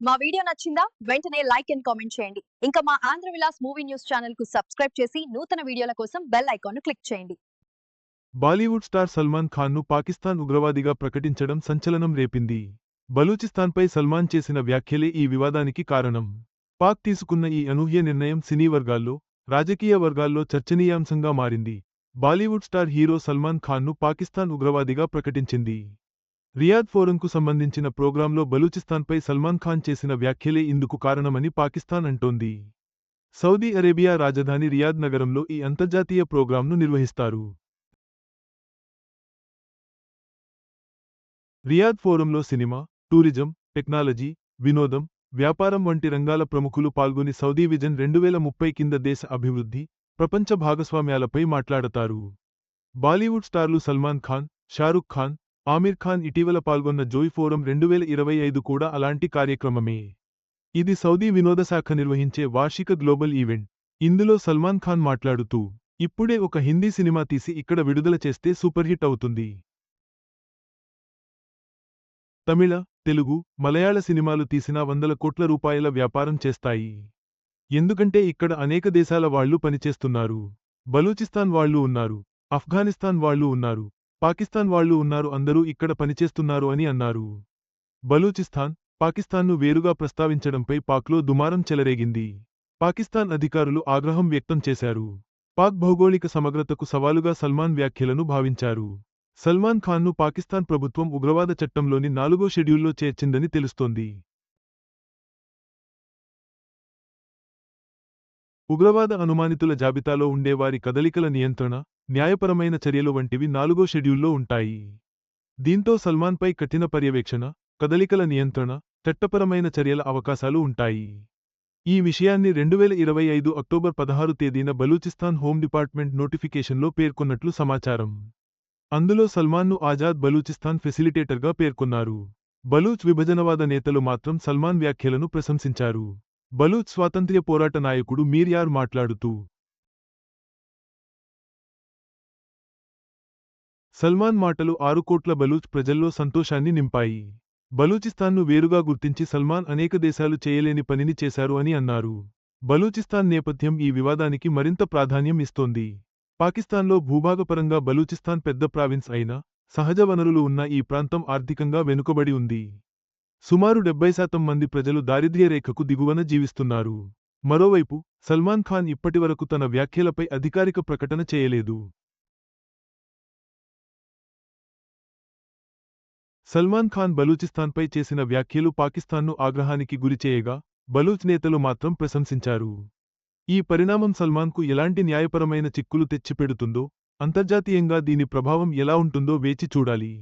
మా వీడియో నచ్చిందా? వెంటనే లైక్ అండ్ కామెంట్ చేయండి. ఇంకా మా ఆంధ్ర విలాస్ మూవీ న్యూస్ ఛానల్కు సబ్స్క్రైబ్ చేసి నూతన వీడియోల కోసం బెల్ ఐకాన్ను క్లిక్ చేయండి. బాలీవుడ్ స్టార్ సల్మాన్ ఖాన్ను పాకిస్తాన్ ఉగ్రవాదిగా ప్రకటించడం సంచలనం రేపింది. బలూచిస్తాన్పై సల్మాన్ చేసిన వ్యాఖ్యలే ఈ వివాదానికి కారణం. పాక్ తీసుకున్న ఈ అనూహ్య నిర్ణయం సినీ వర్గాల్లో రాజకీయ వర్గాల్లో చర్చనీయాంశంగా మారింది. బాలీవుడ్ స్టార్ హీరో సల్మాన్ ఖాన్ను పాకిస్తాన్ ఉగ్రవాదిగా ప్రకటించింది. రియాద్ ఫోరంకు సంబంధించిన ప్రోగ్రాంలో బలూచిస్తాన్పై సల్మాన్ ఖాన్ చేసిన వ్యాఖ్యలే ఇందుకు కారణమని పాకిస్తాన్ అంటోంది. సౌదీ అరేబియా రాజధాని రియాద్ నగరంలో ఈ అంతర్జాతీయ ప్రోగ్రాంను నిర్వహిస్తారు. రియాద్ ఫోరంలో సినిమా టూరిజం టెక్నాలజీ వినోదం వ్యాపారం వంటి రంగాల ప్రముఖులు పాల్గొని సౌదీ విజన్ రెండు వేల ముప్పై కింద దేశ అభివృద్ధి ప్రపంచ భాగస్వామ్యాలపై మాట్లాడతారు. బాలీవుడ్ స్టార్లు సల్మాన్ ఖాన్ షారుఖ్ ఖాన్ ఆమిర్ ఖాన్ ఇటీవల పాల్గొన్న జోయ్ ఫోరం రెండువేల ఇరవై ఐదు కూడా అలాంటి కార్యక్రమమే. ఇది సౌదీ వినోద శాఖ నిర్వహించే వార్షిక గ్లోబల్ ఈవెంట్. ఇందులో సల్మాన్ ఖాన్ మాట్లాడుతూ ఇప్పుడే ఒక హిందీ సినిమా తీసి ఇక్కడ విడుదల చేస్తే సూపర్ హిట్ అవుతుంది. తమిళ తెలుగు మలయాళ సినిమాలు తీసినా వందల కోట్ల రూపాయల వ్యాపారం చేస్తాయి. ఎందుకంటే ఇక్కడ అనేక దేశాల వాళ్ళు పనిచేస్తున్నారు. బలూచిస్తాన్ వాళ్ళు ఉన్నారు. ఆఫ్ఘనిస్తాన్ వాళ్ళు ఉన్నారు. పాకిస్తాన్ వాళ్ళు ఉన్నారు అందరూ ఇక్కడ పనిచేస్తున్నారు అని అన్నారు. బలూచిస్తాన్ పాకిస్తాన్ను వేరుగా ప్రస్తావించడంపై పాక్లో దుమారం చెలరేగింది. పాకిస్తాన్ అధికారులు ఆగ్రహం వ్యక్తం చేశారు. పాక్ భౌగోళిక సమగ్రతకు సవాలుగా సల్మాన్ వ్యాఖ్యలను భావించారు. సల్మాన్ ఖాన్ను పాకిస్తాన్ ప్రభుత్వం ఉగ్రవాద చట్టంలోని నాలుగో షెడ్యూల్లో చేర్చిందని తెలుస్తోంది. ఉగ్రవాద అనుమానితుల జాబితాలో ఉండేవారి కదలికల నియంత్రణ న్యాయపరమైన చర్యలు వంటివి నాలుగో షెడ్యూల్లో ఉంటాయి. దీంతో సల్మాన్పై కఠిన పర్యవేక్షణ కదలికల నియంత్రణ చట్టపరమైన చర్యల అవకాశాలు ఉంటాయి. ఈ విషయాన్ని రెండువేల ఇరవై ఐదు అక్టోబర్ పదహారు తేదీన బలూచిస్తాన్ హోం డిపార్ట్మెంట్ నోటిఫికేషన్లో పేర్కొన్నట్లు సమాచారం. అందులో సల్మాన్ను ఆజాద్ బలూచిస్తాన్ ఫెసిలిటేటర్గా పేర్కొన్నారు. బలూచ్ విభజనవాద నేతలు మాత్రం సల్మాన్ వ్యాఖ్యలను ప్రశంసించారు. బలూచ్ స్వాతంత్ర్య పోరాట నాయకుడు మీర్యార్ మాట్లాడుతూ సల్మాన్ మాటలు ఆరు కోట్ల బలూచ్ ప్రజల్లో సంతోషాన్ని నింపాయి. బలూచిస్తాన్ను వేరుగా గుర్తించి సల్మాన్ అనేక దేశాలు చేయలేని పనిని చేశారు అని అన్నారు. బలూచిస్తాన్ నేపథ్యం ఈ వివాదానికి మరింత ప్రాధాన్యం ఇస్తోంది. పాకిస్తాన్లో భూభాగపరంగా బలూచిస్తాన్ పెద్ద ప్రావిన్స్ అయినా సహజ వనరులు ఉన్న ఈ ప్రాంతం ఆర్థికంగా వెనుకబడి ఉంది. సుమారు డెబ్బై శాతం మంది ప్రజలు దారిద్ర్య రేఖకు దిగువన జీవిస్తున్నారు. మరోవైపు సల్మాన్ ఖాన్ ఇప్పటివరకు తన వ్యాఖ్యలపై అధికారిక ప్రకటన చేయలేదు. సల్మాన్ ఖాన్ బలూచిస్తాన్పై చేసిన వ్యాఖ్యలు పాకిస్తాన్ను ఆగ్రహానికి గురిచేయగా బలూచ్ నేతలు మాత్రం ప్రశంసించారు. ఈ పరిణామం సల్మాన్కు ఎలాంటి న్యాయపరమైన చిక్కులు తెచ్చిపెడుతుందో అంతర్జాతీయంగా దీని ప్రభావం ఎలా ఉంటుందో వేచి చూడాలి.